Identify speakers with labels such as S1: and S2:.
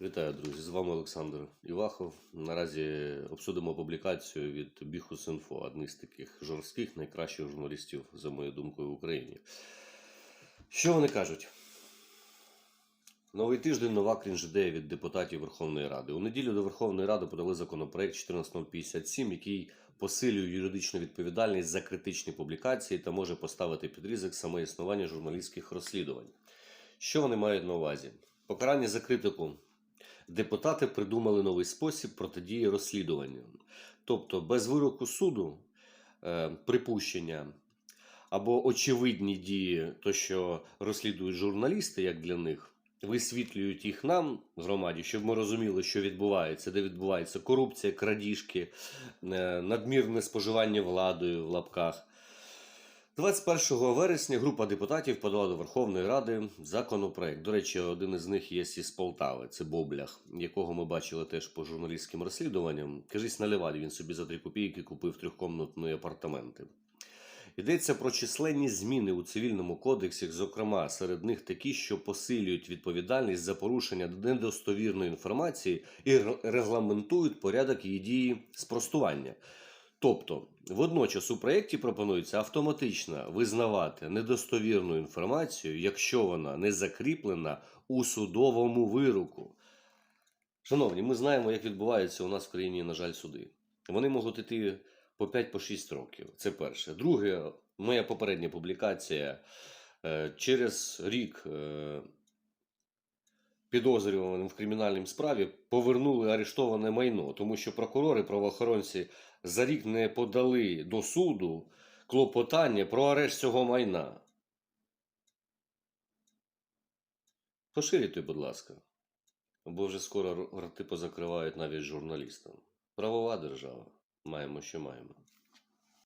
S1: Вітаю, друзі! З вами Олександр Івахов. Наразі обсудимо публікацію від Біхус.Інфо, одних з таких жорстких, найкращих журналістів, за моєю думкою, в Україні. Що вони кажуть? Новий тиждень нова крінж-ідея від депутатів Верховної Ради. У неділю до Верховної Ради подали законопроект 1457, який посилює юридичну відповідальність за критичні публікації та може поставити під ризик саме існування журналістських розслідувань. Що вони мають на увазі? Покарання за критику. Депутати придумали новий спосіб протидії розслідуванню. Тобто, без вироку суду, е, припущення або очевидні дії, то що розслідують журналісти, як для них, висвітлюють їх нам, громаді, щоб ми розуміли, що відбувається, де відбувається корупція, крадіжки, е, надмірне споживання владою в лапках. 21 вересня група депутатів подала до Верховної Ради законопроект. До речі, один із них є із Полтави, це Боблях, якого ми бачили теж по журналістським розслідуванням. Кажись, на він собі за 3 копійки купив трьохкомнатні апартаменти. Йдеться про численні зміни у цивільному кодексі, зокрема серед них такі, що посилюють відповідальність за порушення недостовірної інформації і регламентують порядок її дії спростування. Тобто, водночас у проєкті пропонується автоматично визнавати недостовірну інформацію, якщо вона не закріплена у судовому вироку. Шановні, ми знаємо, як відбуваються у нас в країні, на жаль, суди. Вони можуть іти по 5-6 років. Це перше. Друге, моя попередня публікація е, через рік. Підозрюваним в кримінальній справі повернули арештоване майно, тому що прокурори, правоохоронці за рік не подали до суду клопотання про арешт цього майна. Поширюйте, будь ласка. Бо вже скоро рти позакривають навіть журналістам. Правова держава. Маємо, що маємо.